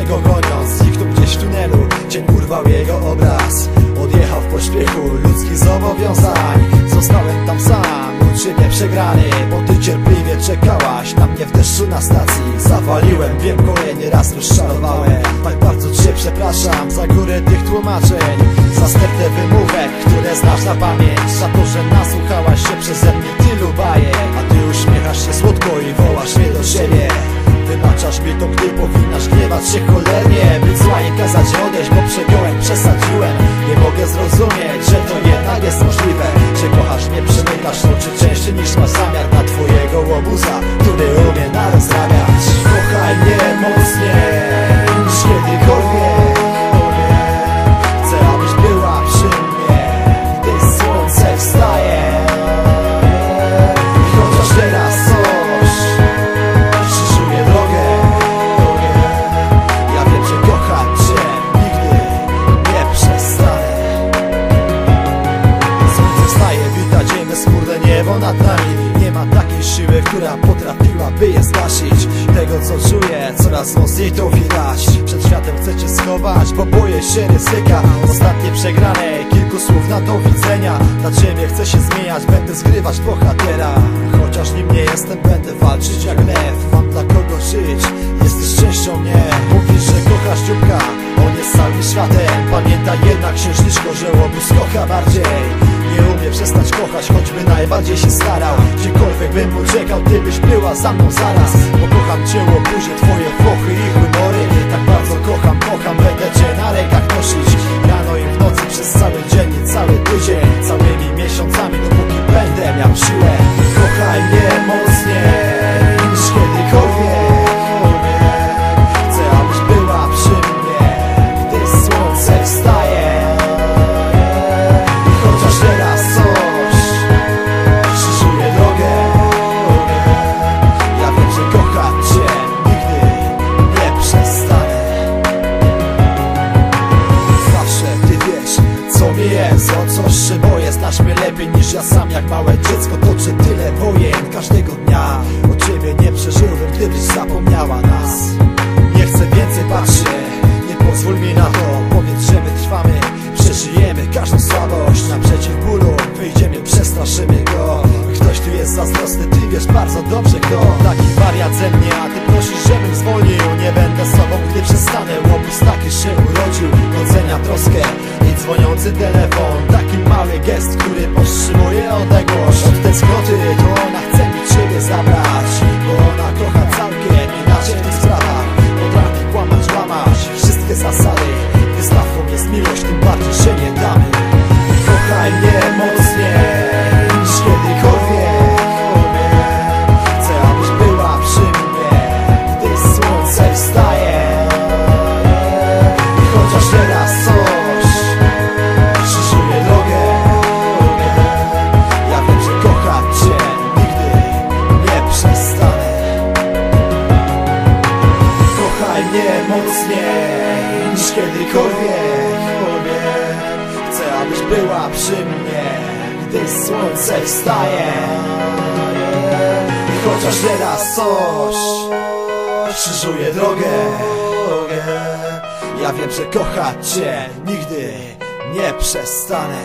tego goniąc Zniknął gdzieś w tunelu, cień urwał jego obraz. Odjechał w pośpiechu ludzkich zobowiązań. Zostałem tam sam, olbrzymie przegrany Bo ty cierpliwie czekałaś na mnie w deszczu na stacji. Zawaliłem, wiem koje nieraz rozczarowałem. Tak bardzo cię przepraszam za górę tych tłumaczeń. Za stertę wymówek, które znasz na pamięć. Za to, że nasłuchałaś się przeze mnie która potrafiłaby je zgasić. Tego co czuję, coraz mocniej to widać. Przed światem chcę Cię schować, bo boję się ryzyka. Ostatnie przegrane, kilku słów na do widzenia. Dla Ciebie chcę się zmieniać, będę zgrywać bohatera. Chociaż nim nie jestem, będę walczyć jak lew. Mam dla kogo żyć, jesteś częścią mnie. Mówisz, że kochasz dzióbka, on jest całym światem. Pamiętaj jednak księżniczko, że łobuz kocha bardziej Przestać kochać, choćby najbardziej się starał. Gdziekolwiek bym uciekał, ty byś była za mną zaraz. Bo kocham cię łobuzie, twoje fochy i humory. Tak bardzo kocham, ja sam Jak małe dziecko toczę tyle wojen każdego dnia który powstrzymuje odległość Od tęsknoty, to ona chce mi ciebie zabrać kiedykolwiek Chcę, abyś była przy mnie, gdy słońce wstaje. I chociaż teraz coś krzyżuje drogę Ja wiem, że kochać Cię nigdy nie przestanę